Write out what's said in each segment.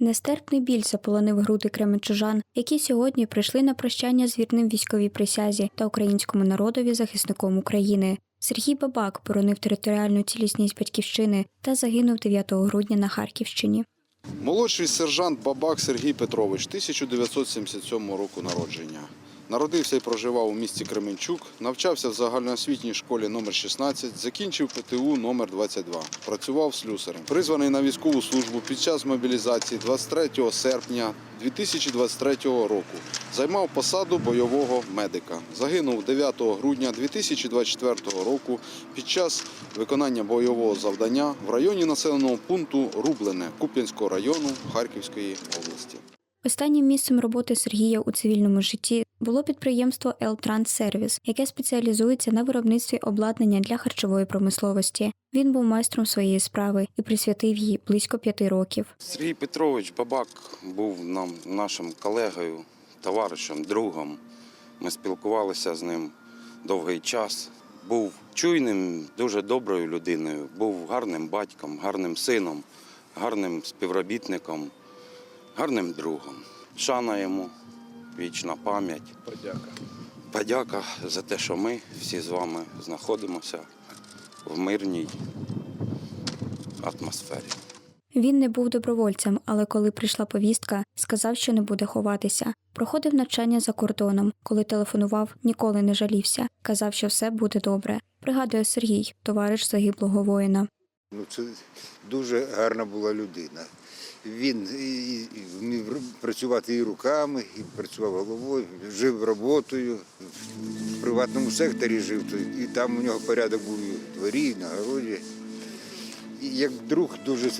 Нестерпний біль заполонив груди кременчужан, які сьогодні прийшли на прощання з вірним військовій присязі та українському народові захисником України. Сергій Бабак боронив територіальну цілісність батьківщини та загинув 9 грудня на Харківщині. Молодший сержант Бабак Сергій Петрович, 1977 року народження. Народився і проживав у місті Кременчук, навчався в загальноосвітній школі номер 16, закінчив ПТУ номер 22. Працював слюсарем. Призваний на військову службу під час мобілізації 23 серпня 2023 року. Займав посаду бойового медика. Загинув 9 грудня 2024 року під час виконання бойового завдання в районі населеного пункту Рублене Куп'янського району Харківської області. Останнім місцем роботи Сергія у цивільному житті було підприємство «Елтранссервіс», яке спеціалізується на виробництві обладнання для харчової промисловості. Він був майстром своєї справи і присвятив їй близько п'яти років. Сергій Петрович Бабак був нам нашим колегою, товаришем, другом. Ми спілкувалися з ним довгий час. Був чуйним, дуже доброю людиною, був гарним батьком, гарним сином, гарним співробітником, гарним другом. Шана йому, вічна пам'ять. Подяка. Подяка за те, що ми всі з вами знаходимося в мирній атмосфері. Він не був добровольцем, але коли прийшла повістка, сказав, що не буде ховатися. Проходив навчання за кордоном. Коли телефонував, ніколи не жалівся. Казав, що все буде добре. Пригадує Сергій, товариш загиблого воїна. Ну, це дуже гарна була людина. Він працювати і руками, і працював головою, жив роботою, в приватному секторі жив, і там у нього порядок був у дворі, на городі. І як друг дуже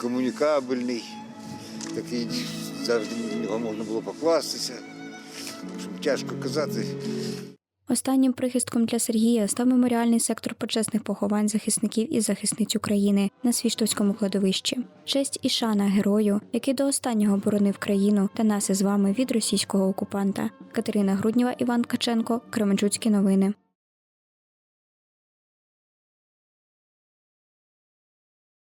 комунікабельний, такий завжди на нього можна було покластися. Тяжко казати. Останнім прихистком для Сергія став меморіальний сектор почесних поховань захисників і захисниць України на Свіштовському кладовищі. Честь і шана герою, який до останнього боронив країну та нас із вами від російського окупанта. Катерина Груднєва, Іван Каченко, Кременчуцькі новини.